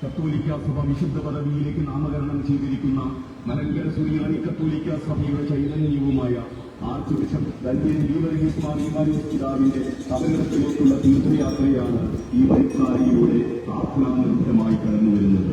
കത്തോലിക്ക സഭ വിശുദ്ധ പദവിയിലേക്ക് നാമകരണം ചെയ്തിരിക്കുന്ന മലങ്കര സുറിയാനി കത്തോലിക്ക സഭയുടെ ചൈതന്യവുമായ ആർച്ച് ബിഷപ്പ് ദല്യൻ ലീവറിയസ് മാർ ഇമാനിയസ് പിതാവിന്റെ അപകടത്തിലേക്കുള്ള തീർത്ഥയാത്രയാണ് ഈ വൈത്താരിയിലൂടെ പ്രാർത്ഥനാനിർഭരമായി കടന്നു വരുന്നത്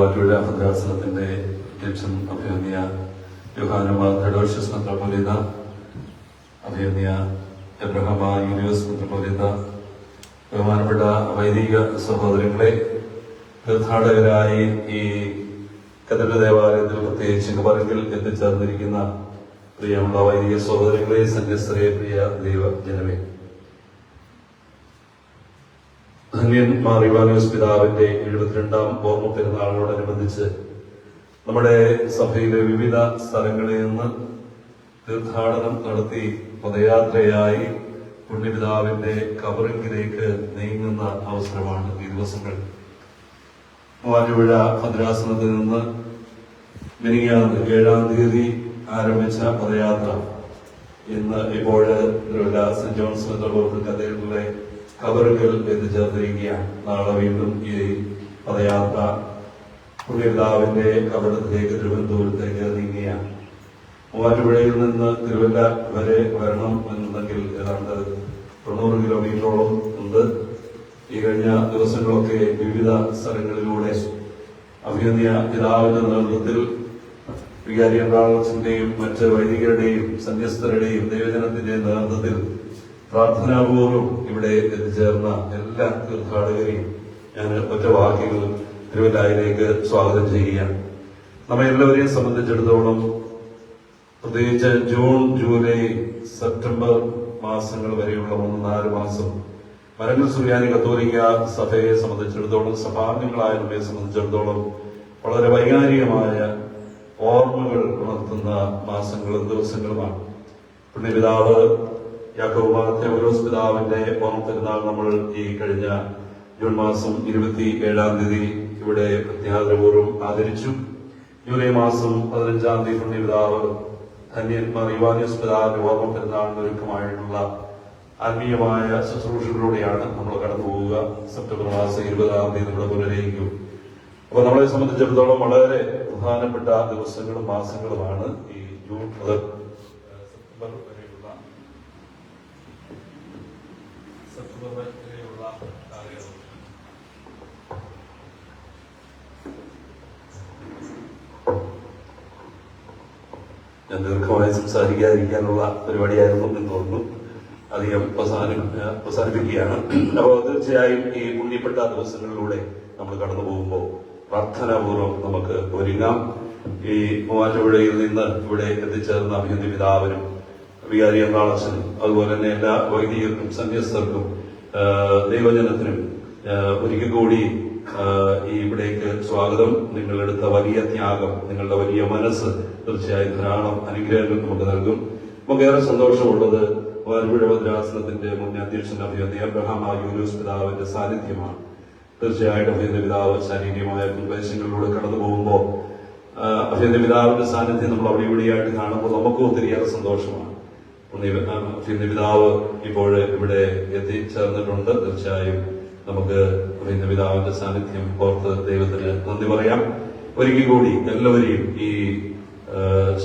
മൂവാറ്റുപുഴ ഭദ്രാസനത്തിന്റെ അധ്യക്ഷൻ അഭിമന്യ യുഹാനമ ഘടോഷ്യസ് മെത്രോപൊലിത അഭിമന്യ എബ്രഹാമ യൂനിവേഴ്സ് മെത്രോപൊലിത ബഹുമാനപ്പെട്ട വൈദിക സഹോദരങ്ങളെ തീർത്ഥാടകരായി ഈ കത്തഡ ദേവാലയത്തിൽ പ്രത്യേകിച്ച് കബറിങ്കിൽ എത്തിച്ചേർന്നിരിക്കുന്ന പ്രിയമുള്ള വൈദിക സഹോദരങ്ങളെ സന്യസ്തരെ പ്രിയ ദൈവ ജനമേ ധന്യൻ മാർ ഇവാനോസ് പിതാവിന്റെ എഴുപത്തിരണ്ടാം ഓർമ്മ പെരുന്നാളിനോടനുബന്ധിച്ച് നമ്മുടെ സഭയിലെ വിവിധ സ്ഥലങ്ങളിൽ നിന്ന് തീർത്ഥാടനം നടത്തി പദയാത്രയായി പുണ്യപിതാവിന്റെ കബറിങ്കിലേക്ക് നീങ്ങുന്ന അവസരമാണ് ഈ ദിവസങ്ങൾ. മൂവാറ്റുപുഴ ഭദ്രാസനത്തിൽ നിന്ന് മിനിങ്ങാന്ന് ഏഴാം തീയതി ആരംഭിച്ച പദയാത്ര. ഇന്ന് തിരുവല്ല സെന്റ് ജോൺസ് കത്തീഡ്രലിലെ കബറുകൾ എത്തിച്ചേർന്നിരിക്കുകയാണ് നാളെ വീണ്ടും ഈ പദയാത്ര പുണ്യപിതാവിന്റെ കബറത്തിലേക്ക് തിരുവനന്തപുരത്തേക്ക് നീങ്ങുകയാണ് മൂവാറ്റുപുഴയിൽ നിന്ന് തിരുവല്ല വരെ വരണം എന്നുണ്ടെങ്കിൽ ഏതാണ്ട് തൊണ്ണൂറ് കിലോമീറ്ററോളം ഉണ്ട്. ഈ കഴിഞ്ഞ ദിവസങ്ങളൊക്കെ വിവിധ സ്ഥലങ്ങളിലൂടെ അഭിനന്ദിയ പിതാവിന്റെ നേതൃത്വത്തിൽ വികാരി വികാരിയന്ത്രാളത്തിന്റെയും മറ്റ് വൈദികരുടെയും സന്യസ്തരുടെയും ദൈവജനത്തിന്റെയും നേതൃത്വത്തിൽ പ്രാർത്ഥനാപൂർവം ഇവിടെ എത്തിച്ചേർന്ന എല്ലാ തീർത്ഥാടകരെയും ഞാൻ ഒറ്റ വാക്യങ്ങളും തിരുവല്ലായിലേക്ക് സ്വാഗതം ചെയ്യുകയാണ്. നമ്മെ എല്ലാവരെയും സംബന്ധിച്ചിടത്തോളം പ്രത്യേകിച്ച് ജൂൺ ജൂലൈ സെപ്റ്റംബർ മാസങ്ങൾ വരെയുള്ള മൂന്ന് നാല് മാസം മരങ്ങൾ സുറിയാനി കത്തോലിക്ക സഭയെ സംബന്ധിച്ചിടത്തോളം സഭാംഗങ്ങളായ നമ്മെ സംബന്ധിച്ചിടത്തോളം വളരെ വൈകാരികമായ ഓർമ്മകൾ ഉണർത്തുന്ന മാസങ്ങളും ദിവസങ്ങളുമാണ്. പുണ്യപിതാവ് യാക്കോബാത്തെ ഓരോസ് പിതാവിന്റെ ഓണത്തിരുന്നാൾ നമ്മൾ ഈ കഴിഞ്ഞ ജൂൺ മാസം ഇരുപത്തി ഏഴാം തീയതി ഇവിടെ പ്രത്യാദരപൂർവം ആദരിച്ചു. ജൂലൈ മാസം പതിനഞ്ചാം തീയതി പുണ്യപിതാവ് ധന്യന്മാർ യുവാനിയസ് പിതാവിന്റെ ഓർമ്മ പെരുന്നാളിന് ഒരുക്കമായിട്ടുള്ള ആത്മീയമായ ശുശ്രൂഷകളിലൂടെയാണ് നമ്മൾ കടന്നു പോവുക. സെപ്റ്റംബർ മാസം ഇരുപതാം തീയതി നമ്മുടെ പുനരയിക്കും അപ്പൊ നമ്മളെ സംബന്ധിച്ചിടത്തോളം വളരെ പ്രധാനപ്പെട്ട ദിവസങ്ങളും മാസങ്ങളുമാണ് ഈ ജൂൺ മുതൽ സെപ്റ്റംബർ വരെയുള്ള കാര്യങ്ങൾ ഞാൻ ദീർഘമായി സംസാരിക്കാതിരിക്കാനുള്ള പരിപാടിയായിരുന്നു എന്ന് തോന്നുന്നു. അധികം അവസാനം അവസാനിപ്പിക്കുകയാണ്. അപ്പോൾ തീർച്ചയായും ഈ പുണ്യപ്പെട്ട ദിവസങ്ങളിലൂടെ നമ്മൾ കടന്നു പോകുമ്പോൾ പ്രാർത്ഥനാപൂർവം നമുക്ക് ഒരുങ്ങാം. ഈ മൂവാറ്റുപുഴയിൽ നിന്ന് ഇവിടെ എത്തിച്ചേർന്ന അഭിനന്ദി പിതാവിനും വികാരി എറണാളച്ചനും അതുപോലെ തന്നെ എല്ലാ വൈദികർക്കും സന്യസ്തർക്കും ദൈവജനത്തിനും ഒരിക്കൽ കൂടി ഇവിടേക്ക് സ്വാഗതം. നിങ്ങളെടുത്ത വലിയ ത്യാഗം നിങ്ങളുടെ വലിയ മനസ്സ് തീർച്ചയായും ധാരാളം അനുഗ്രഹങ്ങൾ നമുക്ക് നൽകും. നമുക്ക് ഏറെ സന്തോഷമുള്ളത് വരുപുഴ ഭദ്രാസനത്തിന്റെ മുൻ അധ്യക്ഷൻ അഭ്യർത്ഥി അബ്രഹാം ആ യൂലൂസ് പിതാവിന്റെ സാന്നിധ്യമാണ്. തീർച്ചയായിട്ടും അഭിയന്ത പിതാവ് ശാരീരികമായ നിർദ്ദേശങ്ങളിലൂടെ കടന്നു പോകുമ്പോൾ അഭിയന്ത പിതാവിന്റെ സാന്നിധ്യം നമ്മൾ അവിടെ ഇവിടെയായിട്ട് കാണുമ്പോൾ നമുക്കും ഒത്തിരിയേറെ സന്തോഷമാണ്. അഭിയന്ത പിതാവ് ഇപ്പോൾ ഇവിടെ എത്തിച്ചേർന്നിട്ടുണ്ട് തീർച്ചയായും നമുക്ക് അഭിയന്ത പിതാവിന്റെ സാന്നിധ്യം ഓർത്ത് ദൈവത്തിന് നന്ദി പറയാം. ഒരിക്കൽ കൂടി എല്ലാവരെയും ഈ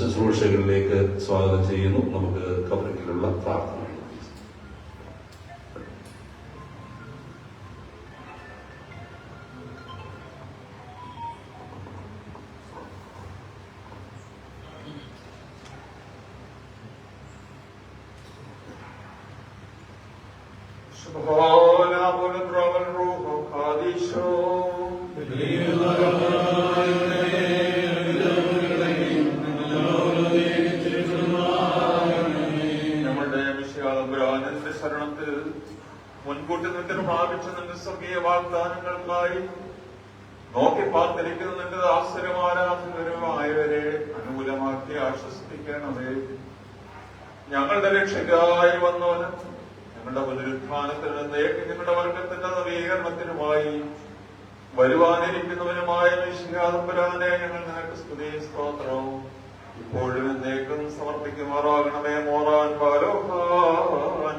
ശുശ്രൂഷകളിലേക്ക് സ്വാഗതം ചെയ്യുന്നു. നമുക്ക് കബറിലുള്ള പ്രാർത്ഥന. മുൻകൂട്ടി നിന്റെ പ്രാപിച്ച നിന്റെ സ്വർഗീയ വാഗ്ദാനങ്ങൾക്കായി. നോക്കി പാർത്തിരിക്കുന്ന നിന്റെ ദാസരമാരാധകരുമായവരെ അനുകൂലമാക്കി ആശ്വസിപ്പിക്കണമേ. ഞങ്ങളുടെ രക്ഷകരായി വന്നവനും ഞങ്ങളുടെ പുനരുത്ഥാനത്തിൽ നിന്നേക്ക് ഞങ്ങളുടെ വർഗത്തിന്റെ നവീകരണത്തിനുമായി വരുവാനിരിക്കുന്നവനുമായ വിശ്വാസപുരാനെ ഞങ്ങൾ നിനക്ക് സ്തുതി സ്തോത്രവും ഇപ്പോഴും എന്നേക്കും സമർപ്പിക്കുമാറാകണമേ മോറാൻ പാലോഹാൻ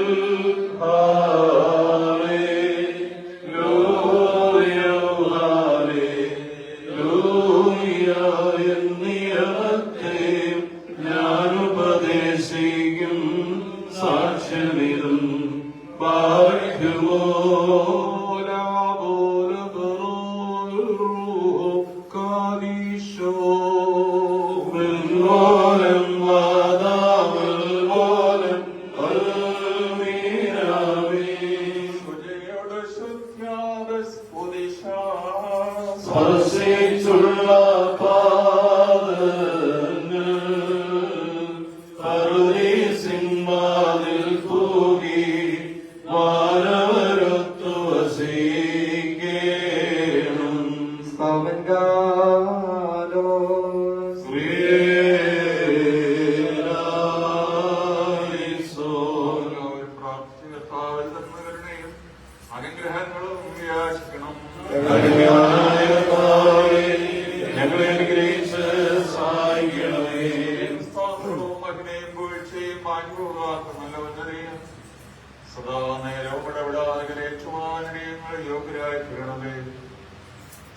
സദാ നേരവും ഇടപെടാതെ ഏറ്റുമാനിടയങ്ങൾ യോഗ്യരായി തീരണമേ.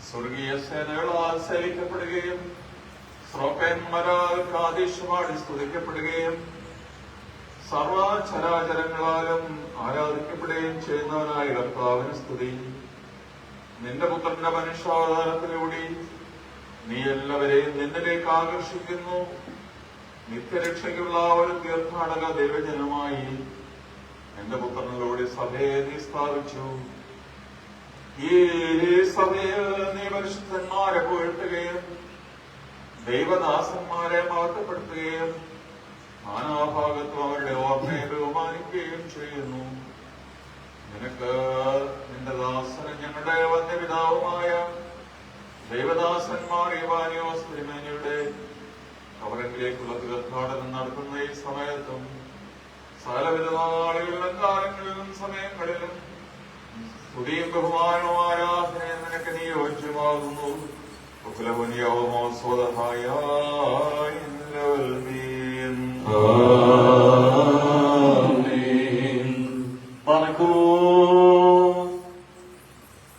സ്വർഗീയ സേനകളാൽ സേവിക്കപ്പെടുകയും ശ്രോപ്പന്മാരാൽ കാതീശമാടി സ്തുതിക്കപ്പെടുകയും സർവചരാചരങ്ങളാലും ആരാധിക്കപ്പെടുകയും ചെയ്യുന്നവനായ കർത്താവിന് സ്തുതി. നിന്റെ പുത്രന്റെ മനുഷ്യാവതാരത്തിലൂടെ നീ എല്ലാവരെയും നിന്നിലേക്ക് ആകർഷിക്കുന്നു. നിത്യരക്ഷയ്ക്കുള്ള ഒരു തീർത്ഥാടക ദൈവജനമായി എന്റെ പുത്രനിലൂടെ സഭയെ നീ സ്ഥാപിച്ചു. ഈ സഭയിൽ നീ പരിശുദ്ധന്മാരെ പുകഴ്ത്തുകയും ദൈവദാസന്മാരെ മഹത്വപ്പെടുത്തുകയും നാനാഭാഗത്തും അവരുടെ ഓർമ്മയെ ബഹുമാനിക്കുകയും ചെയ്യുന്നു. നിനക്ക് നിന്റെ ദാസന് ഞങ്ങളുടെ വന്യപിതാവുമായ ദൈവദാസന്മാർ യുവാനിയോസ് തിരുമേനിയുടെ കവരത്തിലേക്കുള്ള തീർത്ഥാടനം നടത്തുന്ന ഈ സമയത്തും സകലവിധ നാളുകളിലും കാലങ്ങളിലും സമയങ്ങളിലും സ്തുതിയും ബഹുമാനവും ആരാധനയും നിനക്ക് നീ യോജ്യമാകുന്നു കുലപുനിയവുമോ സ്വതഹായ ആമേൻ. പറക്കുമോ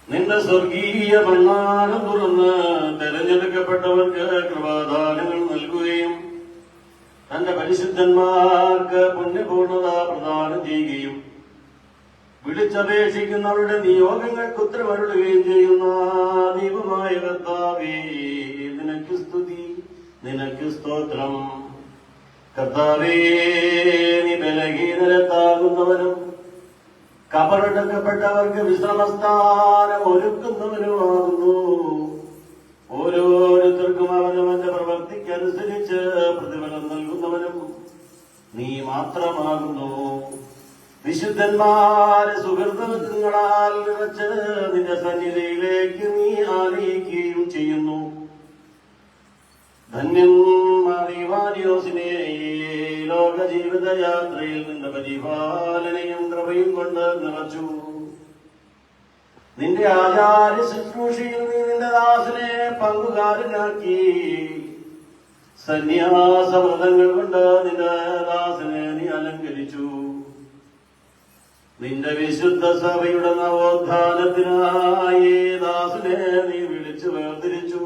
നിന്റെ സ്വർഗീയ ഭണ്ണാരം തുറന്ന് തെരഞ്ഞെടുക്കപ്പെട്ടവർക്ക് കൃപാദാനങ്ങൾ തന്റെ പരിശുദ്ധന്മാർക്ക് പുണ്യപൂർണത പ്രദാനം ചെയ്യുകയും വിളിച്ചപേക്ഷിക്കുന്നവരുടെ നിയോഗങ്ങൾക്ക് ഉത്തരമരുളുകയും ചെയ്യുന്ന ദൈവമായ കർത്താവേ നിനക്ക് സ്തുതി നിനക്ക് സ്തോത്രം. കർത്താവേ നീ ബലഹീനരത്താകുന്നവനും കബറടക്കപ്പെട്ടവർക്ക് വിശ്രമസ്ഥാനം ഒരുക്കുന്നവനുമാകുന്നു. ഓരോരുത്തർക്കും അവനവന്റെ പ്രവർത്തിക്കനുസരിച്ച് പ്രതിഫലം നൽകുന്നവനും നീ മാത്രമാകുന്നു. വിശുദ്ധന്മാരെ സുഹൃത്തുക്കളാൽ നിറച്ച് നിന്റെ സന്നിധിയിലേക്ക് നീ ആനയിക്കുകയും ചെയ്യുന്നു. ധന്യൻ മാറിവാനിയോസിനെ ലോക ജീവിതയാത്രയിൽ നിന്റെ പരിപാലനയും കൃപയും കൊണ്ട് നിറച്ചു. നിന്റെ ആചാര്യ ശുശ്രൂഷയിൽ നീ നിന്റെ ദാസനെ പങ്കുകാരനാക്കി. സന്യാസവ്രതങ്ങൾ കൊണ്ട് നിന്റെ ദാസനെ നീ അലങ്കരിച്ചു. നിന്റെ വിശുദ്ധ സഭയുടെ നവോത്ഥാനത്തിനായി ദാസനെ നീ വിളിച്ചു വേർതിരിച്ചു.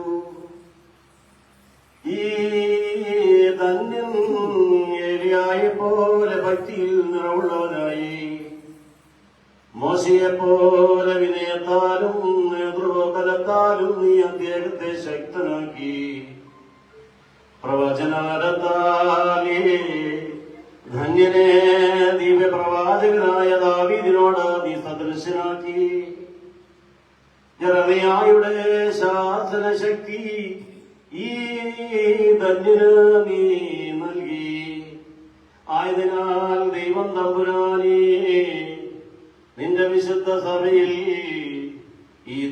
ഈ തന്നെ ഏലിയായെ പോലെ ഭക്തിയിൽ നിറവുള്ളവനായി. മോശയെ പോലെ വിനയത്താലും നേതൃബലത്താലും നീ അദ്ദേഹത്തെ ശക്തനാക്കി. പ്രവചനാരത്താലേ ധന്യനെ ദിവ്യ പ്രവാചകനായ ദാവീദിനോട് നീ സദൃശനാക്കി. ജറമയായുടെ ശാസന ശക്തി ഈ ധന്യന് നീ നൽകി. ആയതിനാൽ ദൈവം തമ്പുരാനേ നിന്റെ വിശുദ്ധ സഭയിൽ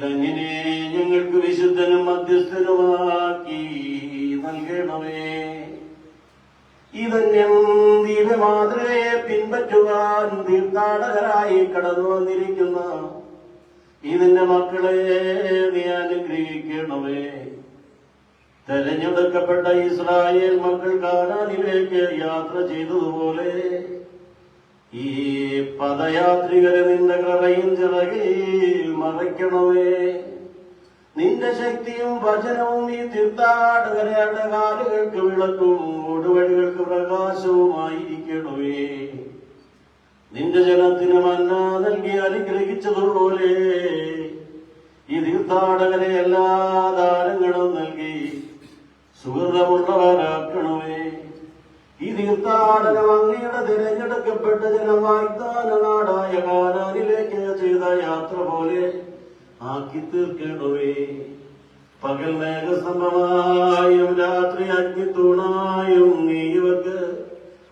ധന്യനെ ഞങ്ങൾക്ക് വിശുദ്ധനും മധ്യസ്ഥനുമാക്കി നൽകണമേ. ഈ ധന്യം ദീപമാതൃകയെ പിൻപറ്റുവാൻ തീർത്ഥാടകരായി കടന്നു വന്നിരിക്കുന്ന ഈ നിന്റെ മക്കളെ നീ അനുഗ്രഹിക്കണമേ. തെരഞ്ഞെടുക്കപ്പെട്ട ഇസ്രായേൽ മക്കൾ കാനാനിലേക്ക് യാത്ര ചെയ്തതുപോലെ ഈ പദയാത്രികരെ നിന്റെ കൃപയും ചിറകിൽ മറയ്ക്കണമേ. നിന്റെ ശക്തിയും ഭജനവും ഈ തീർത്ഥാടകരുടെ കാലുകൾക്ക് വിളക്കും ഓടുവഴികൾക്ക് പ്രകാശവുമായിരിക്കണമേ. നിന്റെ ജനത്തിന് മന്ന നൽകി അനുഗ്രഹിച്ചതുപോലെ ഈ തീർത്ഥാടകരെ എല്ലാ ദാനങ്ങളും നൽകി സുഹൃതമുള്ളവരാക്കണമേ. ഈ തീർത്ഥാടനം അങ്ങയുടെ തിരഞ്ഞെടുക്കപ്പെട്ട ജനം വാഗ്ദാന നാടായ കാനാനിലേക്ക് ചെയ്ത യാത്ര പോലെ ആക്കി തീർക്കണമേ. പകൽ മേഘസമമായും രാത്രി അഗ്നിത്തൂണായും നീ ഇവർക്ക്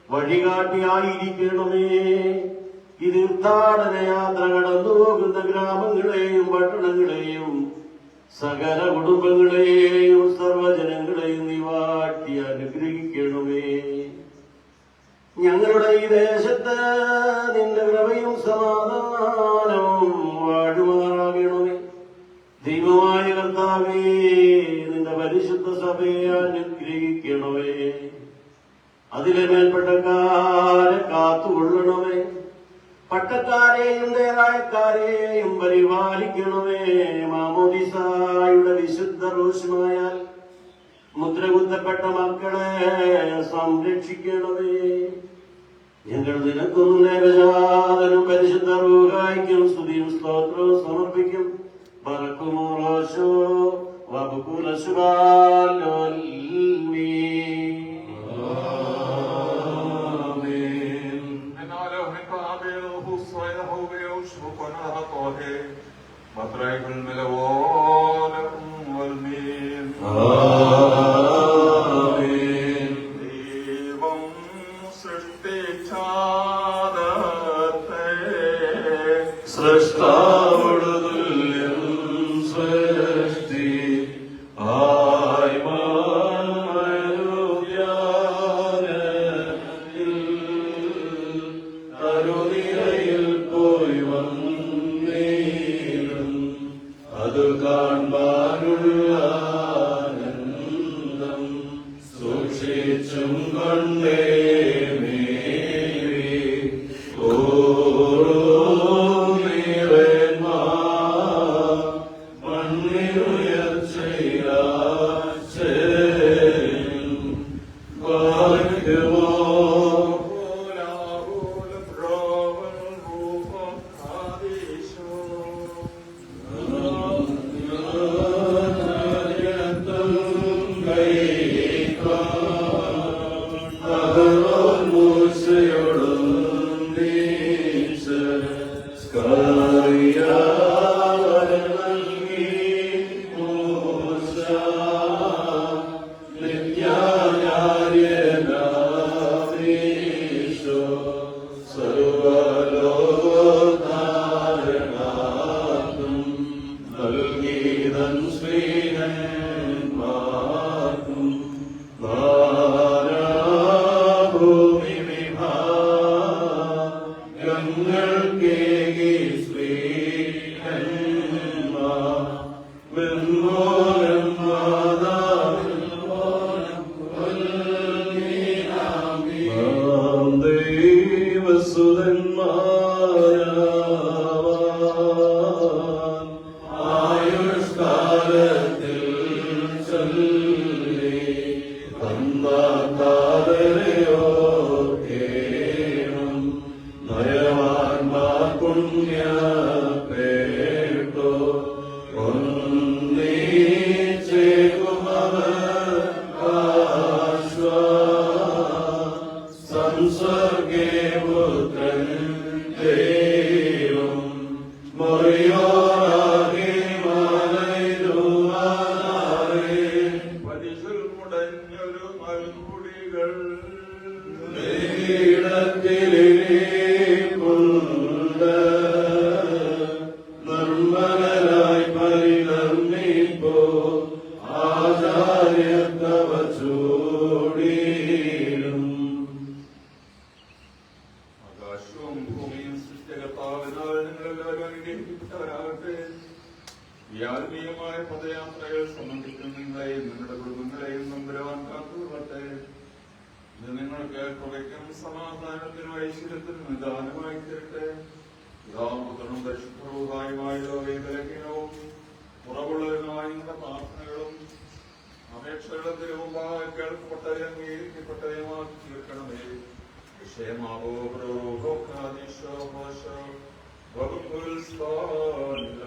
വഴികാട്ടിയായിരിക്കണമേ. ഈ തീർത്ഥാടന യാത്ര കടന്നു പോകുന്ന ഗ്രാമങ്ങളെയും പട്ടണങ്ങളെയും സകല കുടുംബങ്ങളെയും സർവജനങ്ങളെയും നീ വാട്ടി അനുഗ്രഹിക്കണമേ. ഞങ്ങളുടെ ഈ ദേശത്ത് നിന്റെ കൃപയും സമാധാനവും വാഴുമാറാകണമേ. ദൈവമായ കർത്താവേ നിന്റെ പരിശുദ്ധ സഭയെ അനുഗ്രഹിക്കണമേ. അതിലെ മേൽപ്പെട്ടക്കാരെ കാത്തുകൊള്ളണമേ. പട്ടക്കാരെയും ദേവായക്കാരെയും പരിപാലിക്കണമേ. മാമോദിസായുടെ വിശുദ്ധ റോഷമായാൽ മുദ്രകുത്തപ്പെട്ട മക്കളെ സംരക്ഷിക്കണമേ. ഞങ്ങൾ നിനക്കും നേരജാതനും പരിശുദ്ധ റൂഹായിക്കും സ്തുതിയും സ്തോത്രവും സമർപ്പിക്കും. മറക്കുമോളോശോ വകുക്കുലശുബാലോൽമീ Monday. yeah അനുഗ്രഹിക്കപ്പെട്ടവരാകട്ടെ ഈ ആത്മീയമായ പദയാത്രകൾ സംബന്ധിക്കുന്ന നിങ്ങളെയും നിങ്ങളുടെ കുടുംബങ്ങളെയും നമ്പരവാൻ കാത്തുകൊള്ളട്ടെ. ഇത് നിങ്ങൾക്ക് കുറയ്ക്കും സമാധാനത്തിനും ഐശ്വര്യത്തിനും നിദാനമായി തരട്ടെ. പിതാപുത്രനും പരിശുദ്ധവുമായുമായ വേദലഹീനവും കുറവുള്ളതിനുമായ നിങ്ങളുടെ പ്രാർത്ഥനകളും അപേക്ഷകളും തിരുമുമ്പാകെ കേൾക്കപ്പെട്ടവരെ അംഗീകരിക്കപ്പെട്ടവയുമാക്കി തീർക്കണമേ. വിഷയമാവോ കാതീശോ ഭാഷ وقل صالحين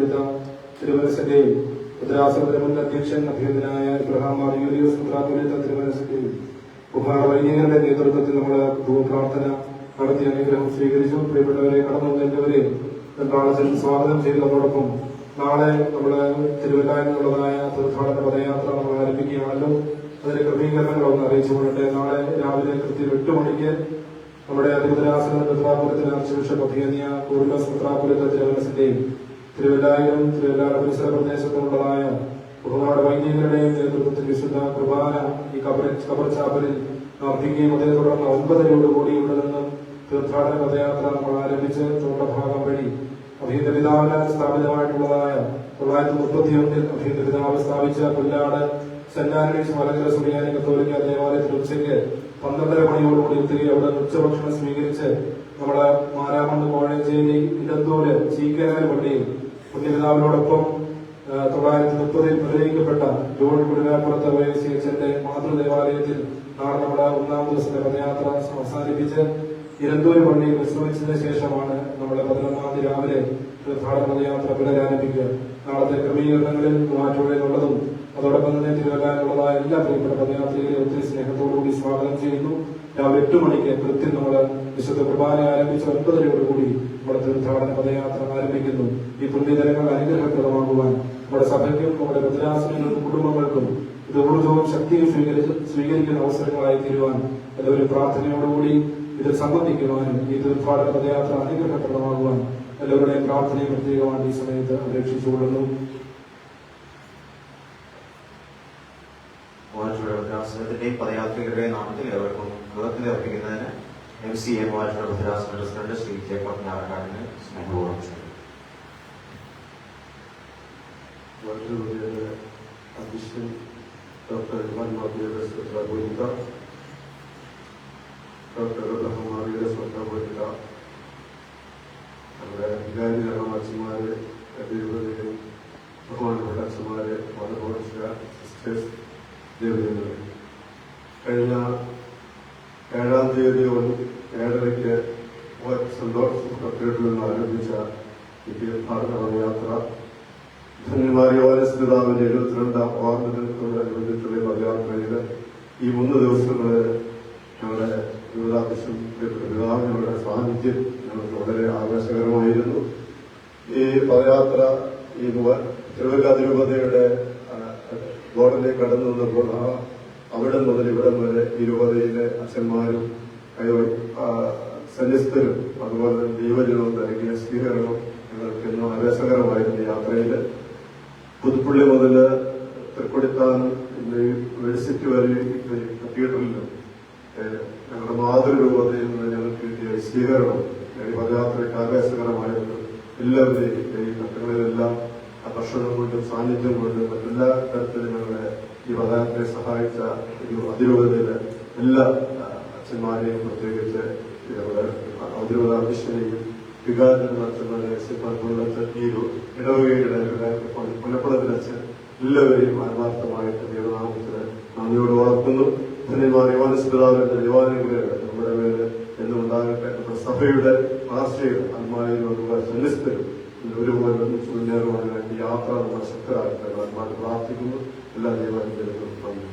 മെത്രാപ്പൊലീത്ത തിരുമനസിന്റെയും മുൻ അധ്യക്ഷൻ അഭിനന്ദനായ ഇബ്രഹാം മാർ യൂലിയോസ് മെത്രാപ്പൊലീത്ത തിരുമനസിന്റെയും കുമാർ വൈദ്യങ്ങളുടെ നേതൃത്വത്തിൽ നമ്മൾ ഭൂപ്രാർത്ഥന നടത്തി അനുഗ്രഹം സ്വീകരിച്ചു. പ്രിയപ്പെട്ടവരെ കടന്നു വന്നവരെ താളത്തിൽ സ്വാഗതം ചെയ്തതോടൊപ്പം നാളെ നമ്മുടെ തിരുവല്ലായിലുള്ളതായ തീർത്ഥാടന പദയാത്ര നമ്മൾ ആരംഭിക്കുകയാണല്ലോ. അതിന്റെ ക്രമീകരണങ്ങൾ ഒന്ന് അറിയിച്ചു കൊള്ളട്ടെ. നാളെ രാവിലെ കൃത്യം എട്ട് മണിക്ക് നമ്മുടെ തിരുവരാസന മിത്രാപുരത്തിന് അർച്ചബിഷപ്പ് അഭിയനിയ കൂർലോസ് മിത്രാപുരത്തെ തിരുവനസിന്റെയും തിരുവല്ലായിലും തിരുവല്ലാട് പരിസര പ്രദേശത്തുള്ളതായ ബഹുമാന വൈദികരുടെയും നേതൃത്വത്തിൽ വിശുദ്ധ കുർബാന ഈ കബർ ചാപ്പലിൽ നടത്തുകയും അതേ തുടർന്ന് ഒൻപതരയോടുകൂടി ഇവിടെ നിന്ന് തീർത്ഥാടന പദയാത്ര നമ്മൾ ആരംഭിച്ച് തോട്ടഭാഗം വഴി അഭിഹിത പിതാവിനാൽ സ്ഥാപിതമായിട്ടുള്ളതായ തൊള്ളായിരത്തി മുപ്പത്തിയൊന്നിൽ അഭിഹിത പിതാവ് സ്ഥാപിച്ച പുല്ലാട് സെന്റ് ആന്റണീസ് മലങ്കര സുറിയാനി കത്തോലിക്ക ദേവാലയത്തിൽ ഉച്ചയ്ക്ക് പന്ത്രണ്ടര മണിയോടുകൂടി എത്തുകയും അവിടെ ഉച്ചഭക്ഷണം സ്വീകരിച്ച് നമ്മുടെ മാരാമണ്ണ് കോഴഞ്ചേരി ഇടന്തൂര് ചീക്കരങ്ങൽ പള്ളിയിൽ പുണ്യപിതാവിനോടൊപ്പം തൊള്ളായിരത്തി മുപ്പതിൽ പ്രചരിക്കപ്പെട്ട ജോൺ കുടിനാപ്പുറത്ത് വൈഎസ് അച്ഛന്റെ മാതൃദേവാലയത്തിൽ നാളെ ഒന്നാം ദിവസത്തെ പദയാത്ര അവസാനിപ്പിച്ച് ഇരന്തൂര് പള്ളിയിൽ വിശ്രമിച്ചതിന് ശേഷമാണ് നമ്മുടെ പതിനൊന്നാം തീയതി രാവിലെ തീർത്ഥാടന പദയാത്ര പുനരാരംഭിക്കുക. നാളത്തെ ക്രമീകരണങ്ങളിൽ മാറ്റുള്ളതും അതോടൊപ്പം തന്നെ തിരുവല്ലാനുള്ളതായ എല്ലാ പ്രിയപ്പെട്ട പദയാത്രികളെ ഒത്തിരി സ്നേഹത്തോടുകൂടി സ്വാഗതം ചെയ്യുന്നു. രാവിലെ എട്ട് മണിക്ക് കൃത്യം നമ്മൾ വിശുദ്ധ കുർബാന ആരംഭിച്ച ഒൻപതരയോടുകൂടി നമ്മുടെ തീർത്ഥാടന പദയാത്ര ആരംഭിക്കുന്നു. ഈ പുണ്യജനങ്ങൾ അനുഗ്രഹപ്രദമാകുവാൻ നമ്മുടെ സഭയ്ക്കും നമ്മുടെ ഭദ്രാസനങ്ങൾക്കും കുടുംബങ്ങൾക്കും ഇത് ഊർജവും ശക്തിയും സ്വീകരിച്ച് സ്വീകരിക്കുന്ന അവസരങ്ങളായി തീരുവാൻ എല്ലാവരും പ്രാർത്ഥനയോടുകൂടി ഇതിൽ സംബന്ധിക്കുവാനും ഈ തീർത്ഥാടന പദയാത്ര അനുഗ്രഹപ്രദമാകുവാൻ എല്ലാവരുടെയും പ്രാർത്ഥനയും പ്രത്യേകമാണ് ഈ സമയത്ത് അപേക്ഷിച്ചുകൊള്ളുന്നു. പദയാത്രികരുടെ നാമത്തിൽ ഏവർക്കും കൃതജ്ഞത അർപ്പിക്കുന്നതിന് എം സി എം മൂവാറ്റുപുഴ ഭദ്രാസന പ്രസിഡന്റ് ശ്രീ ജേക്കബ് ഞാറക്കാടിന് സ്നേഹപൂർവം ക്ഷണിക്കുന്നു അധ്യക്ഷൻ ഡോക്ടർ ഇവാൻ മാബിയുടെ ശ്രദ്ധാപൂരിത ഡോക്ടർ ബ്രഹ്മാവിയുടെ ശ്രദ്ധാപൂരിത നമ്മുടെ വികാരി ധർമ്മച്ചന്മാര് രൂപതയും ബഹുമാനപ്പെട്ട അച്ഛന്മാര് മതബോധിച്ച സിസ്റ്റേഴ്സ് ദേവതകളെ. കഴിഞ്ഞ ഏഴാം തീയതി ഏഴരയ്ക്ക് സന്തോഷ് കത്തീഡ്രലിൽ നിന്ന് ആരംഭിച്ച തീർത്ഥാടന യാത്ര ധന്യമാരിയ ഓരസ്പിതാവിന്റെ എഴുപത്തിരണ്ടാം വാർഡിനോടനുബന്ധിച്ചുള്ള പദയാത്രയിൽ ഈ മൂന്ന് ദിവസങ്ങളിൽ ഞങ്ങളുടെ യുവതാദൃശ്യം പിതാവിനുള്ള സാന്നിധ്യം ഞങ്ങൾക്ക് വളരെ ആവേശകരമായിരുന്നു. ഈ പദയാത്ര ഈ തിരുവല്ല തിരുപതിയുടെ ബോർഡിലേക്ക് കടന്നു വന്നപ്പോൾ ആ അവിടെ മുതൽ ഇവിടെ വരെ ഇരുപതിലെ അച്ഛന്മാരും സന്യസ്തരും അതുപോലെ തന്നെ ദൈവജനവും നൽകിയ സ്വീകരണം ഞങ്ങൾക്ക് ഇന്നും ആവേശകരമായിരുന്നു യാത്രയിൽ. പുതുപ്പള്ളി മുതൽ തൃക്കൊടിത്താൻ യൂണിവേഴ്സിറ്റി വരെ ഈ കത്തീഡ്രലിലും ഞങ്ങളുടെ മാതൃരൂപതയിൽ നിന്ന് ഞങ്ങൾക്ക് കിട്ടിയ സ്വീകരണം പദയാത്രയ്ക്ക് ആവേശകരമായിരുന്നു. എല്ലാവരെയും ഈ ഘട്ടങ്ങളിലെല്ലാം ആകർഷണം കൊണ്ടും സാന്നിധ്യം കൊണ്ടും മറ്റെല്ലാ തരത്തിലും ഞങ്ങളെ ഈ സഹായിച്ച ഒരു അതിരൂപതയിലെ എല്ലാ അച്ഛന്മാരെയും പ്രത്യേകിച്ച് ഞങ്ങളുടെ അതിരൂപത അധ്യക്ഷനെയും വികാരത്തിന് അച്ഛന്മാരെ സിപ്പാൻപുള്ളത്ത് ഈ ഇടവകയുടെ പുലപ്പുറത്തിന് അച്ഛൻ എല്ലാവരെയും ആത്മാർത്ഥമായിട്ട് ദൈവനാമത്തിന് നന്ദിയോട് വളർത്തുന്നു ധന്യമാർ യുവാനസ്പിതാവിന്റെ ദൈവാനുഗ്രഹങ്ങൾ നമ്മുടെ മേൽ എന്നുണ്ടാകട്ടെ നമ്മുടെ സഭയുടെ ആശ്രയം അന്മാരും അതുപോലെ സന്യസ്തരും. ഒരുപോലെ മുന്നേറുവാനായിട്ട് യാത്ര നമ്മൾ ശക്തരാകട്ടെ അന്മാർ പ്രാർത്ഥിക്കുന്നു. എല്ലാ ദൈവാനുഗ്രഹങ്ങളും നന്ദി